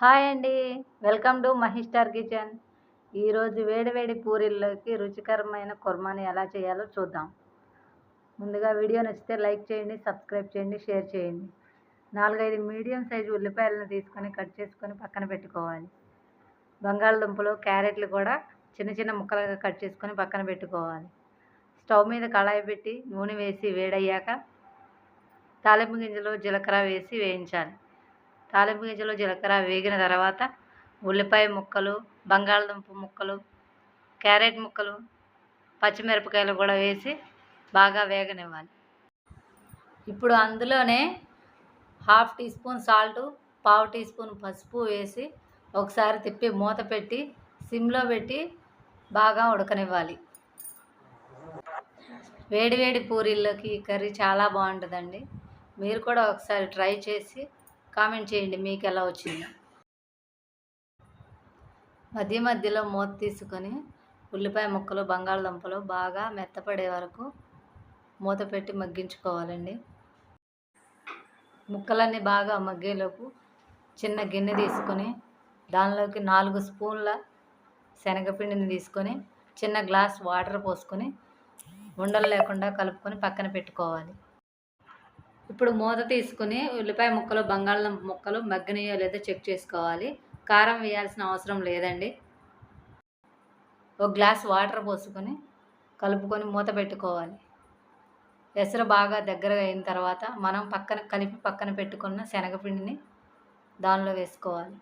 Hi అండి. Welcome to Mahistar kitchen. ఈరోజు వేడివేడి పూరీల్లోకి రుచికరమైన కుర్మాని ఎలా చేయాలో చూద్దాం. ముందుగా వీడియో నచ్చితే లైక్ చేయండి సబ్స్క్రైబ్ చేయండి షేర్ చేయండి. నాలుగైదు మీడియం సైజు ఉల్లిపాయలను తీసుకొని కట్ చేసుకొని పక్కన పెట్టుకోవాలి. బంగాళదుంపలు క్యారెట్లు కూడా చిన్న చిన్న ముక్కలుగా కట్ చేసుకొని పక్కన పెట్టుకోవాలి. స్టవ్ మీద కళాయి పెట్టి నూనె వేసి వేడయ్యాక తాలింపు గింజలు జీలకర్ర వేసి వేయించాలి. తాలింపు గింజలు జీలకర్ర వేగిన తర్వాత ఉల్లిపాయ ముక్కలు బంగాళదుంప ముక్కలు క్యారెట్ ముక్కలు పచ్చిమిరపకాయలు కూడా వేసి బాగా వేగనివ్వాలి. ఇప్పుడు అందులోనే హాఫ్ టీ స్పూన్ సాల్ట్ పావు టీ స్పూన్ పసుపు వేసి ఒకసారి తిప్పి మూత పెట్టి సిమ్లో పెట్టి బాగా ఉడకనివ్వాలి. వేడివేడి పూరీల్లోకి ఈ కర్రీ చాలా బాగుంటుందండి. మీరు కూడా ఒకసారి ట్రై చేసి కామెంట్ చేయండి మీకు ఎలా వచ్చిందో. మధ్య మధ్యలో మూత తీసుకొని ఉల్లిపాయ ముక్కలు బంగాళదుంపలు బాగా మెత్తపడే వరకు మూత పెట్టి మగ్గించుకోవాలండి. ముక్కలన్నీ బాగా మగ్గేలోపు చిన్న గిన్నె తీసుకొని దానిలోకి నాలుగు స్పూన్ల శనగపిండిని తీసుకొని చిన్న గ్లాస్ వాటర్ పోసుకొని ఉండలు లేకుండా కలుపుకొని పక్కన పెట్టుకోవాలి. ఇప్పుడు మూత తీసుకుని ఉల్లిపాయ ముక్కలు బంగాళదుంప ముక్కలు మగ్గనియో లేదో చెక్ చేసుకోవాలి. కారం వేయాల్సిన అవసరం లేదండి. ఒక గ్లాస్ వాటర్ పోసుకొని కలుపుకొని మూత పెట్టుకోవాలి. ఎసరు బాగా దగ్గరగా అయిన తర్వాత మనం పక్కన కలిపి పక్కన పెట్టుకున్న శనగపిండిని దానిలో వేసుకోవాలి.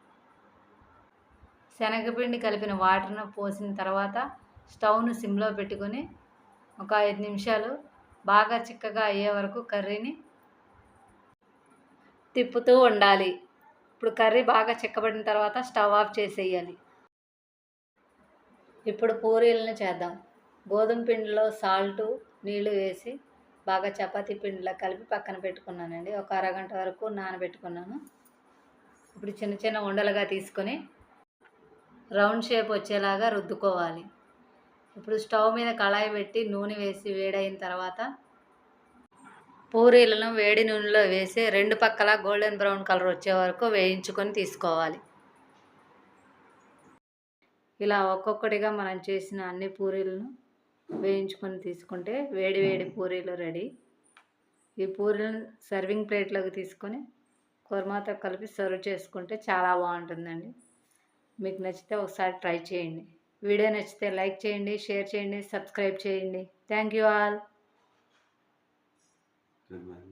శనగపిండి కలిపిన వాటర్ను పోసిన తర్వాత స్టవ్ను సిమ్లో పెట్టుకొని ఒక ఐదు నిమిషాలు బాగా చిక్కగా అయ్యే వరకు కర్రీని తిప్పుతూ ఉండాలి. ఇప్పుడు కర్రీ బాగా చిక్కబడిన తర్వాత స్టవ్ ఆఫ్ చేసేయాలి. ఇప్పుడు పూరీలను చేద్దాం. గోధుమ పిండిలో సాల్టు నీళ్ళు వేసి బాగా చపాతీ పిండిలో కలిపి పక్కన పెట్టుకున్నానండి. ఒక అరగంట వరకు నానబెట్టుకున్నాను. ఇప్పుడు చిన్న చిన్న ఉండలుగా తీసుకొని రౌండ్ షేప్ వచ్చేలాగా రుద్దుకోవాలి. ఇప్పుడు స్టవ్ మీద కళాయి పెట్టి నూనె వేసి వేడైన తర్వాత పూరీలను వేడి నూనెలో వేసి రెండు పక్కల గోల్డెన్ బ్రౌన్ కలర్ వచ్చే వరకు వేయించుకొని తీసుకోవాలి. ఇలా ఒక్కొక్కటిగా మనం చేసిన అన్ని పూరీలను వేయించుకొని తీసుకుంటే వేడి వేడి పూరీలు రెడీ. ఈ పూరీలను సర్వింగ్ ప్లేట్లోకి తీసుకొని కుర్మాతో కలిపి సర్వ్ చేసుకుంటే చాలా బాగుంటుందండి. మీకు నచ్చితే ఒకసారి ట్రై చేయండి. వీడియో నచ్చితే లైక్ చేయండి షేర్ చేయండి సబ్స్క్రైబ్ చేయండి. Thank you all. Amen.